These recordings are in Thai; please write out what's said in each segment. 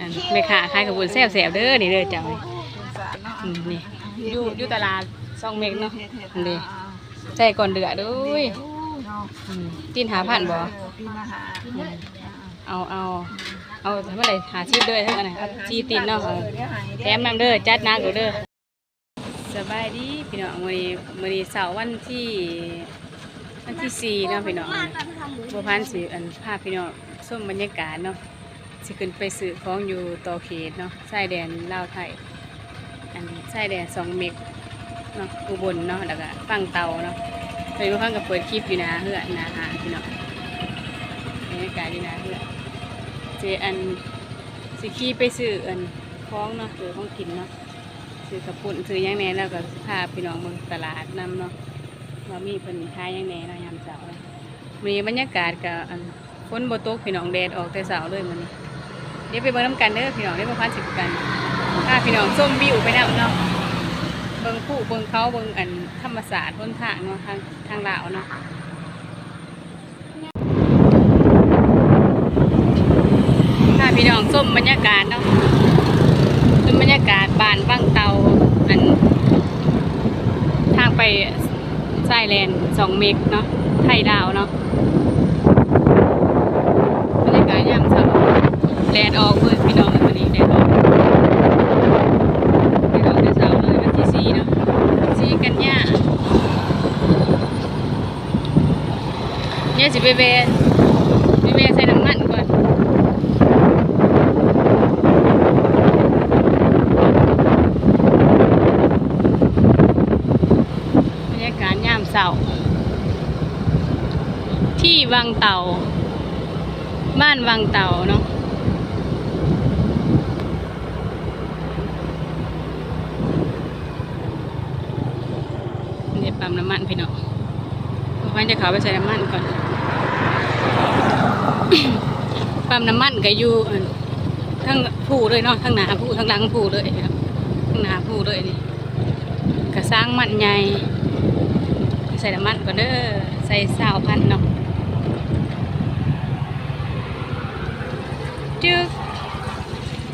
อันแม่ค้าขายขาวบุญแซ่บๆเด้อนี่เด้อเจ้านี่อืมนี่อยู่อยู่ตลาดซองเมกเนาะอันนี้ใส่ก่อนเดือดเด้วยอืมตีนหาผ่านบ่ปีมาเอาเอาเอาทำอะไรหาชีพเด้อเท่านั้นเอาจีตีนเนาะเอาแถมน้ำเด้อจัดหนักเด้อเด้อสบายดีพี่น้องมื้อนี้มื้อนี้เสาร์วันที่วันที่สี่เนาะพี่น้องบัวพันธุ์สิอันภาพพี่น้องส้มบรรยากาศเนาะ สิขึ้นไปซื้อของอยู่ต่อเขตเนาะชายแดนลาวไทย อันชายแดนสองเมกเนาะอุบลเนาะแล้วก็ฟังเตาเนาะไปบัวพันธุ์ก็เปิดคลิปอยู่นะเฮือนาหาพี่น้องบรรยากาศดีนะเฮือเจอันสิขี่ไปซื้ออันของเนาะซื้อของกินเนาะซื้อกระปุ่นซื้อยังแน่แล้วก็พาพี่น้องเมืองตลาดนำเนาะว่ามีเพิ่นขายหยังแน่เนายามเช้ามีบรรยากาศกับอันฝนบ่ตกพี่น้องแดดออกแต่เช้าเลยมื้อนี้ ดี๋ยวไปเบิ่งน้ำกันเด้อพี่น้องเดี๋ยวมาพันสิบกันพาพี่น้องส้มวิวไปนำเนาะเบิ่งผู้เบิ่งเขาเบิ่งอันธรรมศาสตร์บนทางเนาะทางทางลาวเนาะพาพี่น้องส้มบรรยากาศเนาะส้มบรรยากาศบานบ้างเตาอันทางไปไซแลนด์สองเมกเนาะไทยดาวเนาะบรรยากาศยามเช้า แดดออกเมื่อพี่น้องวันนี้แดดออกแดดออกแต่เช้าเลยวันที่สี่เนาะสี่กันยาเนี่ยสิไปเวะไปเวะใส่น้ำมันก่อนบรรยากาศยามเสาร์ที่วังเต่า บ้านวังเต่าเนาะนี่ปั๊มน้ำมันพี่น้องวันจะเขาไปใส่น้ำมันก่อน ปั๊มน้ำมันก็อยู่ทั้งผู้เลยเนาะทั้งหนาผู้ทั้งหลังผู้เลยครับทั้งหนาผู้เลยนี่กระสร้างมันใหญ่ใส่น้ำมันก่อนเด้อใส่สาวพันเนาะจึ๊ก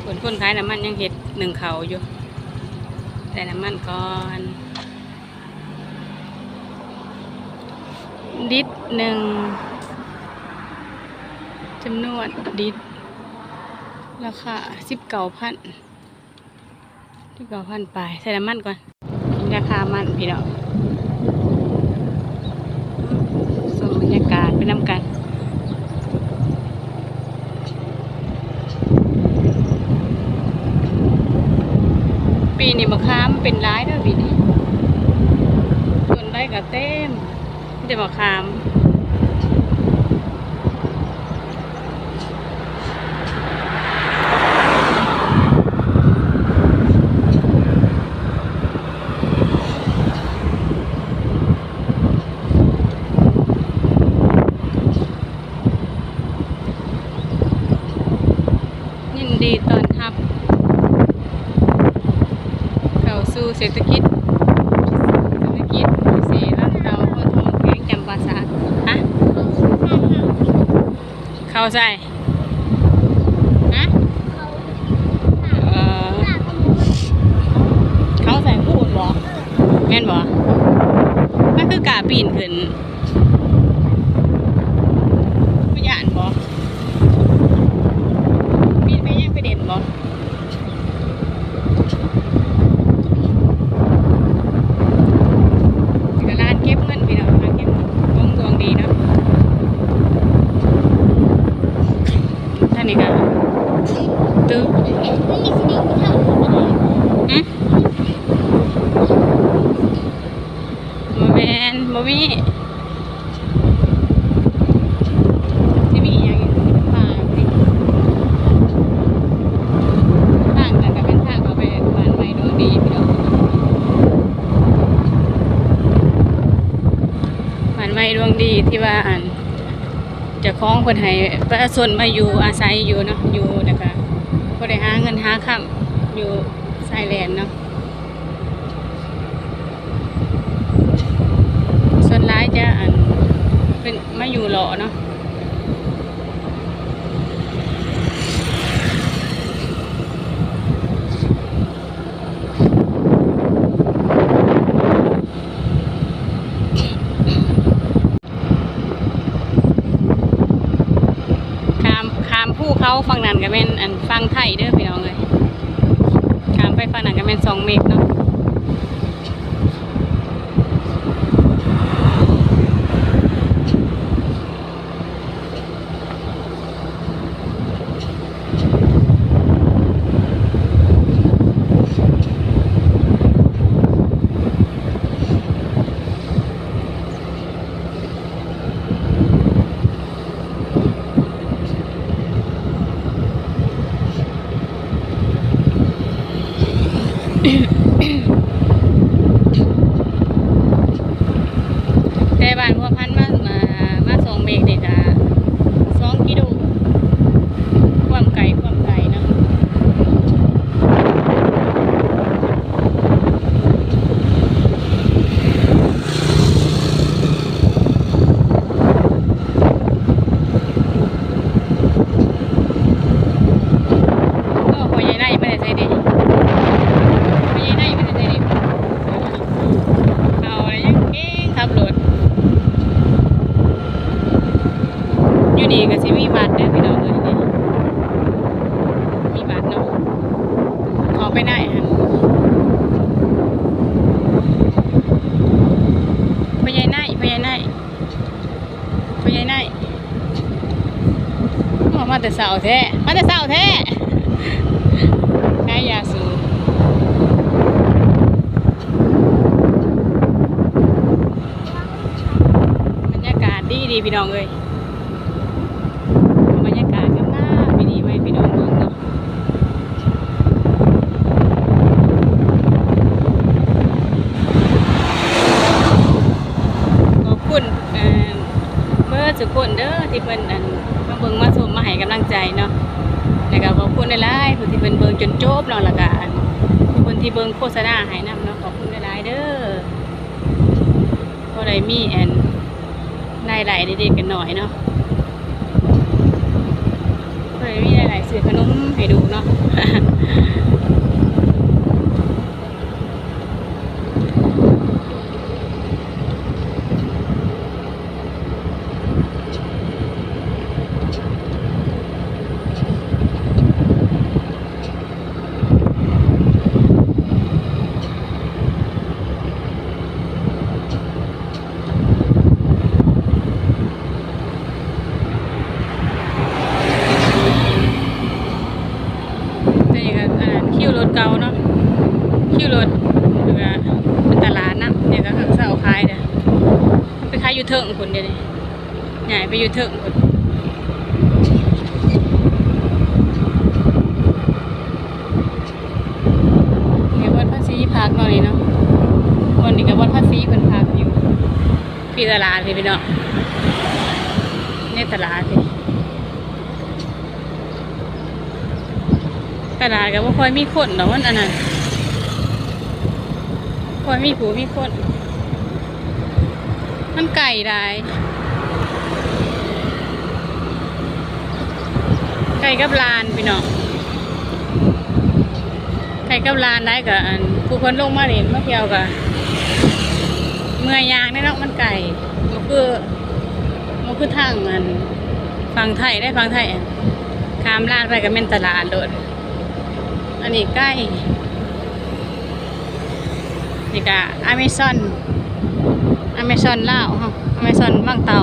คนคนขายน้ำมันยังเห็ดหนึ่งเขาอยู่ใส่น้ำมันก่อน ดิดหนึ่งจำนวนดิดราคาสิบเก้าพันสิบเก้าพันไปใส่น้ำมันก่อนราคามันพี่น้องส่งบรรยากาศไปน้ำกันปีนี้มะขามเป็นร้ายด้วยปีนี้ส่วนได้กับเต็ม แต่มะขามยินดีตอนรับ เข้าสู่เศรษฐกิจ เศรษฐกิจเสีร่างเราคนทองแข็งจำปาสาทฮะ เขาใส่นะเอ่อเขาใส่พูดบ่แม่นบ่มันคือกาปีนขึ้นพยานบ่ปีนไปยังไปเด่นบ่ กร้านเก็บเงินพี่น้องร้านเก็บเงินดวงดวงดีเนาะท่านนี้ก็ตึ๊บอืมโมแมนโมมีที่มีอหย่างอีกป่าสิทางนั้นก็เป็นทางเขาไปบ้านใหม่ดวงดีพี่น้องฝันไว้ดวงดีที่ว่าอันจะคล้องคนให้ประชาชนมาอยู่อาศัยอยู่เนาะอยู่นะคะ ก็ได้หาเงินหาค่ำอยู่ชายแลนเนาะส่วนร้ายจะอันเป็นมาอยู่หล่อเนาะ เขาฟังนันก็เป็นอันฟังไทยเด้อพี่น้องเลยขามไปฟังนั้นก็เป็นสองเมกเนาะ แต่บ้านพัวพันธุ์มามามาสองเมกเด็กอะสองกิโลความไกลความไกลเนาะก็พอใหญ่ได้ไม่ได้ใส่ดิพอใหญ่ได้ไม่ได้ใส่ดิเอาอะไรยังเก่งขับรถ อยู่นี่ก็สิมีบัตรเด้อพี่น้องเอ้ยนี่มีบัตรเนาะออก ไปได้ฮะพยายไนพยายไนพยายไนออกมาแต่สาวแท้ มาแต่สาวแท้นายยาสูบรรยากาศดีดีพี่น้องเอ้ยบรรยากาศข้างหน้าปีนี้ไว้พี่น้องเมืองเนาะขอบคุณเอ่อเบอร์สุก คนเด้อที่เพิ่นอันมาเบิ่งมาชมมาให้กำลังใจเนาะแล้วก็ขอบคุณหลายๆผู้ที่เพิ่นเบิ่งจนจบเนาะแล้วก็อันคนที่เบิ่งโฆษณาให้นํเนาะขอบคุณหลายๆเด้อพอได้มีแอนรายได้เด็กๆกันหน่อยเนาะเคยมีหลายๆสื่อขนมให้ดูเนาะ นี่ก็อ่าคิวรถ เก่าเนาะคิวรถแล้วก็เป็นตลาดนะเนี่ยก็คือเสาขายเด้อไปขายอยู่เทิงคนเดียวนี่ใหญ่ไปอยู่เทิงคนเนี่ยวัดภาษีพักหน่อยเนาะวันนี้ก็วัดภาษีเพิ่นพักอยู่พี่ตลาดพี่พี่เนาะในตลาด พี่ตลาดก็บ่ค่อยมีคนดอกมันอันนั้นค่อยมีผูมีคนมันไก่ได้ไก่กับลานพี่น้องไก่กับลานได้กับอันผู้คนลงมาเล่นมาเที่ยวกับเมื่อยยางได้เนาะมันไก่มันคือมันคือทางอันฟังไทยได้ฟังไทยข้ามลานไปก็เป็นตลาดโดด อันนี้ใกล้นี่ก็อเมซอนอเมซอนลาวฮะอเมซอนบางเตา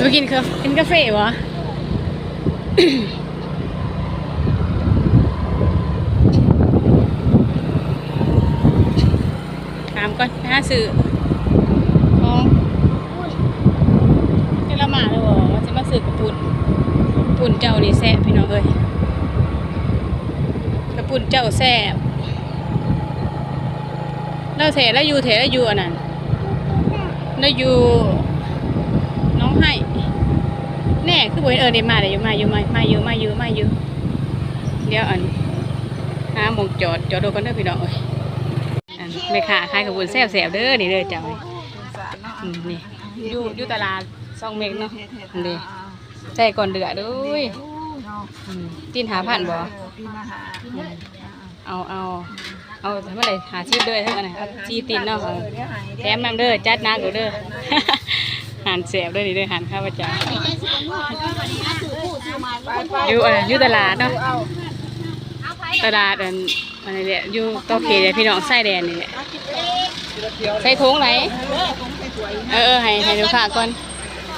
ไปกินกากินกาแฟวะถามก่อนหาซื้อของนี่ละหมาดเลยบ่ว่าจะมาซื้อกับปุ่น ปุ่นเจ้านี่แซ่บพี่น้องเอ้ยกับปุ่นเจ้าแซ่บแล้วเถแล้วอยู่เถแล้วอยู่อันนั้นแล้วอยู่น้องให้แน่คือบ่เห็นเออได้มาได้อยู่มาอยู่มามาอยู่มาอยู่มาอยู่เดี๋ยวอันหาหมงจอดจอดดูกันเด้อพี่น้องเอ้ยอันแม่ค้าขายกับปุ่นแซ่บๆเด้อนี่เด้อเจ้านี่สารเนาะอืมนี่อยู่อยู่ตลาดซองเมกเนาะนี่ ใส่ก่อนเดือดด้วยอืมตีนหาผ่านบ่ปีมาหาเอาเอาเอาทำอะไรหาชีพด้วยเท่านั้นเอาชีตีนเนาะเออเดี๋ยวหายแถมนำเด้อจัดหนักเด้อหหานแสบด้วยนี่ด้วยหานข้าวเจ้าไปไปอยู่อะอยู่ตลาดเนาะเอาตลาดอันอะไรเนี่ยอยู่โตเกียวพี่น้องไส้แดนนี่แหละใส่ถุงไหนเออเออให้ให้ดูค่ะก่อน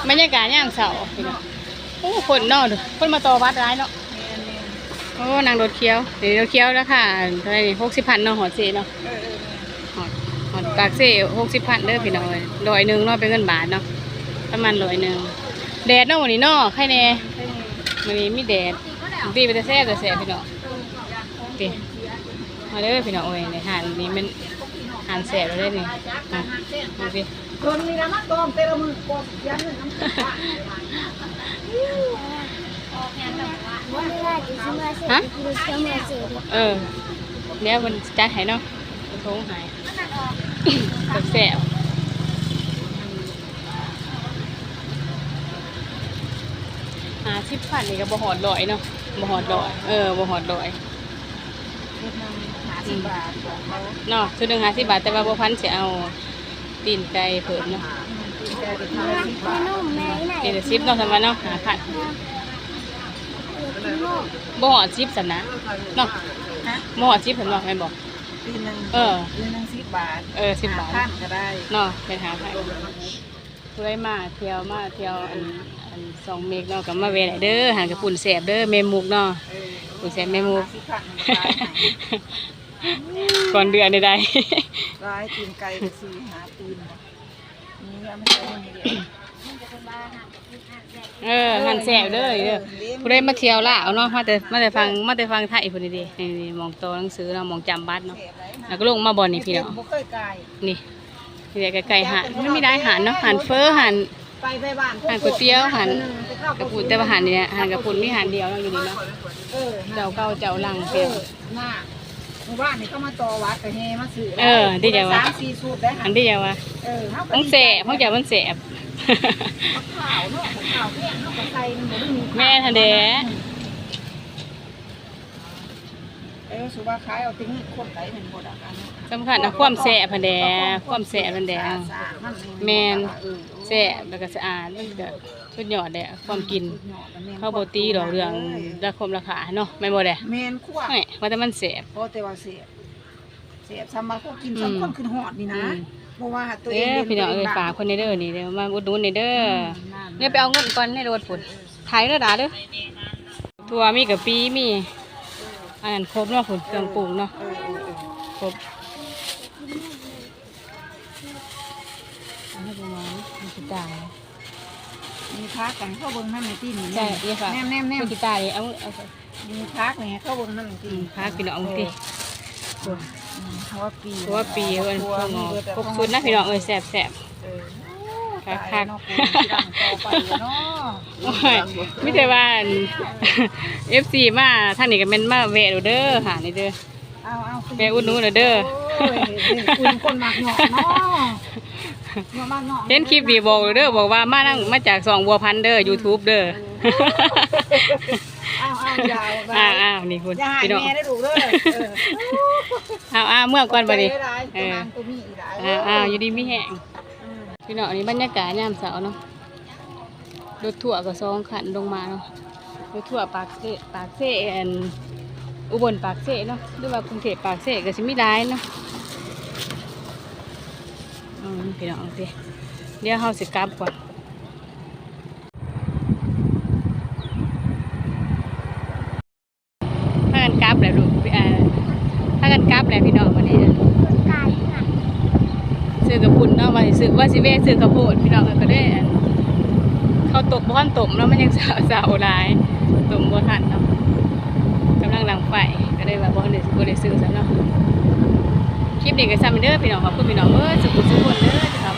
บรรยากาศย่ามเสาร์พี่น้อง โอ้คนเนาะดูคนมาต่อวัดร้ายเนาะโอ้นางรถเคี้ยวเดี๋ยวรถเคี้ยวแล้วค่ะเท่าไหร่หกสิบพันเนาะหอดเซเนาะหอดหอดปากเซ่หกสิบพันเด้อพี่น้องเลยร้อยหนึ่งเนาะเป็นเงินบาทเนาะประมาณร้อยหนึ่งแดดเนาะวันนี้เนาะใครแน่วันนี้มีแดดตีไปแต่แซ่บแต่แซ่บพี่น้องติมาเด้อพี่น้องโอ้ยในหานนี้มันหานแสบแล้วเด้อนี่อะดูสิ คนนี้นะมาตอมเตละมือกดยันเลยน้ำฮะเออเดี๋ยวมันจัดให้เนาะโทงหายแบบแสบหาสิบพันนี่ก็บ่หอดลอยเนาะบ่หอดลอย เออบ่หอดลอยหาสิบบาทของเขาเนาะชุดหนึ่งห้าสิบบาทแต่ว่าบ่พันสิเอา ตีนไก่เพิ่มเนาะแกจะทำสิบบาทนี่เดี๋ยวซิปเนาะทำมาเนาะหาพันบ่หอดซิปสันนะเนาะฮะบ่หอดซิปเพิ่นบอกแม่นบอกปีหนึ่งเออปีหนึ่งสิบบาท เออสิบบาทพันก็ได้เนาะเป็นหาพันผู้ใดมาเที่ยวมาเที่ยวอันอันสองเมกเนาะก็มาแวะได้เด้อหางกระปุ่นแสบเด้อเมมุกเนาะเออปุ่นแสบเมมุก สิบพันมันร้ายก่อนเดือนใดร้ายตีนไก่กับสีหาตีนนี่เอาไม่ใช่นี่เดียวๆเออหันแสบเด้อเด้อผู้ใดมาเที่ยวละเอาเนาะมาแต่มาแต่ฟังมาแต่ฟังไทยพุ่นนี่ดินี่ๆมองโตหนังสือเนาะมองจำบัตรเนาะเสียบไรแล้วก็ลงมาบ่อนนี่พี่น้องบ่เคยไก่นี่นี่แหละไก่ๆหานไม่มีได้หานเนาะหานเฟอหาน ไปไปบ้านหานก๋วยเตี๋ยวหานไปเข้ากระปุนแต่ว่าหานเนี่ยหานกระปุนมีหานเดียวเนาะอยู่นี่เนาะเออเจ้าเก่าเจ้าหลังเอเป็นอหน้าห มู่บ้านนี่เขามาต่อวัดไปเฮมาซื้อเออดีจังวะสามสี่สูตรได้อัค่ะนที่จะว่าเออเฮาก็ต้องแสบเพราะจะมันแสบข่าวเนาะข่าวแพงเฮาก็ใส่มันบ่ได้มีแม่ทันเดะเออสุว่าขายเอาทิ้งคนไหนเป็นบ่ดักอันนี้สำคัญนะความแสบพันเดะความแสบพันเดะแม่นแสบแล้วก็สะอาดมันก็ สุดยอดเดะความกินเข้าโบตีดอกเรื่องราคมราคาเนาะไม่นบ่เดะแม่นคั่วไม่ว่าแต่มันแสบเพราะแต่ว่าเสียบเสียบซ้ำมาก็กินอืมซ้ำคนขึ้นหอดนี่นะอืม เพราะว่าตัวเอเด้งอรียพี่น้องเอ้ยตัวฝากคนในเด้อนี่เด้อมาอุดหนุนในเด้อนั่นเนี่ยไปเอาเงินก่อนในรถฝุ่นถ่ายเด้อดาเด้อทัวมีกับปีมีอันนั้นครบเนาะฝุ่นเครื่องปรุงเนาะเออเออเออครบ พักกันเข้าเบิ่งนั่นในที่นี่ใช่ยี่ฝากแนมแนมแนมมีกีตาร์นี่เอาเอามีพักเนี่ยเข้าเบิ่งนั่นในอืที่มพาพี่น้องเอาติอืมเพราะว่าปีเพราะว่าปีเอิ้นคพรัววกงอมีเบิดแต่ครบสุดนะพี่น้องเอ้ยแซ่บแซ่บเออคักๆตายเนาะกูสิดังต่อไปเนาะโอ้ยไม่ใช่ว่าเอฟซีมาท่านนี่ก็เป็นมาแวะดูเด้อหานี่เด้อเอาเอาคุณแกอุดหนุนหน่อยเด้อโอ้ยคุณคนมากเหงาะเนาะ เหงาะมากเหงาะเห็นคลิปดีบอกเด้อบอกว่ามานั่งมาจากสองบัวพันธุ์เด้อ YouTube เด้อเอาเอาอย่าอ้าวอ้าวนี่คุณอย่าให้พี่น้องแม่ได้ดูเด้อเอออ้าวอ้าวเมื่อก่อนบัดนี้เออตัวมีอีหลายอ้าวอ้าวอยู่ดีมีแห้งอืมพี่น้องอันนี้บรรยากาศยามเสาร์เนาะรถถั่วก็สองคันลงมาเนาะรถถั่วปากเสปากเสอันอุบลปากเสเนาะหรือว่ากรุงเทพปากเสก็สิมีหลายเนาะอืม พี่น้องโอเคเดี๋ยวเฮาสิกลับก่อนพากันกลับแหละลูกเอ่อพากันกลับแหละพี่น้องวันนี้ซื้อกระปุ่นเนาะว่าสิซื้อว่าสิเวะซื้อกระโพดพี่น้องก็ได้อันเขาวตกบ้านตมแล้วมันยังสาวสาวหลายตมบ่ทันเนาะกำลังหลังไฟก็ได้ว่าบ่ได้บ่ได้ซื้อซะเนาะ คลิปนี้ก็ซ้ำเด้อพี่น้องขอบคุณพี่น้องเอ้ยสุขสุขคนเด้อ